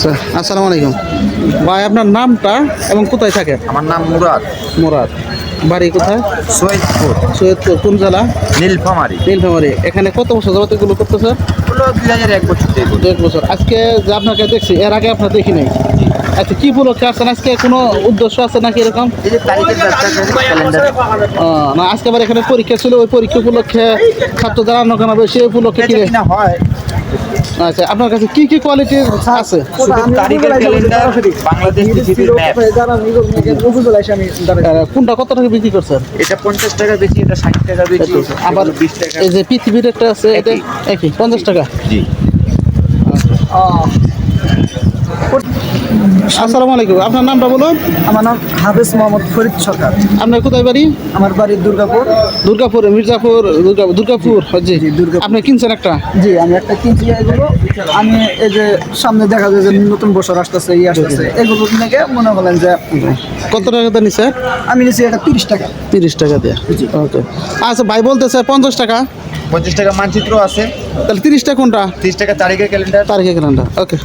Sir আসসালামু আলাইকুম। ভাই আপনার নামটা এবং কোথায় থাকেন? আমার নাম মুরাদ। মোরাদ। বাড়ি কোথায়? সৈয়দপুর। সৈয়দপুর কোন জেলা? নীলফামারি। নীলফামারি। এখানে কত বছর যাবত এগুলো করতেছে? হলো দুই হাজার এক বছর থেকে এক বছর। আজকে যে আপনাকে দেখছি এর আগে আপনার দেখি নাই। আচ্ছা কি উপলক্ষে আসছেন? আজকে কোনো উদ্দেশ্য আছে নাকি এরকম? না আজকে আবার এখানে পরীক্ষা ছিল ওই পরীক্ষা উপলক্ষে ছাত্র জানানো কেন সেই উপলক্ষে কি হয় আচ্ছা আপনার কাছে কি কি কোয়ালিটির আছে? তারিখের ক্যালেন্ডার বাংলাদেশ পৃথিবীর ম্যাপ কোনটা কত টাকা বিক্রি করছেন? এটা পঞ্চাশ টাকা বেশি এটা ষাট টাকা বেশি আবার আবার বিশ টাকা। এই যে পৃথিবীর একটা আছে এটা একই। পঞ্চাশ টাকা? জি। আসসালামু আলাইকুম। আপনার নামটা বলুন। আমার নাম হাফেজ মোহাম্মদ ফরিদ সরকার। আপনার কোথায় বাড়ি? আমার বাড়ি দুর্গাপুর। দুর্গাপুর মির্জাপুর দুর্গা- দুর্গাপুর জি দুর্গাপুর। আপনি কিনছেন একটা? জি আমি একটা কিনছি এগুলো। আমি এই যে সামনে দেখা যায় যে নতুন বছর আসতেছে এই আসতেছে এগুলো থেকে মনে করেন যে কত টাকা দিয়ে নিছে? আমি নিচ্ছি এটা তিরিশ টাকা। তিরিশ টাকা দিয়ে। ওকে আচ্ছা ভাই বলতেছে পঞ্চাশ টাকা। পঞ্চাশ টাকা মানচিত্র আছে। তাহলে তিরিশটা কোনটা? তিরিশ টাকা তারিখের ক্যালেন্ডার। তারিখের ক্যালেন্ডার ওকে।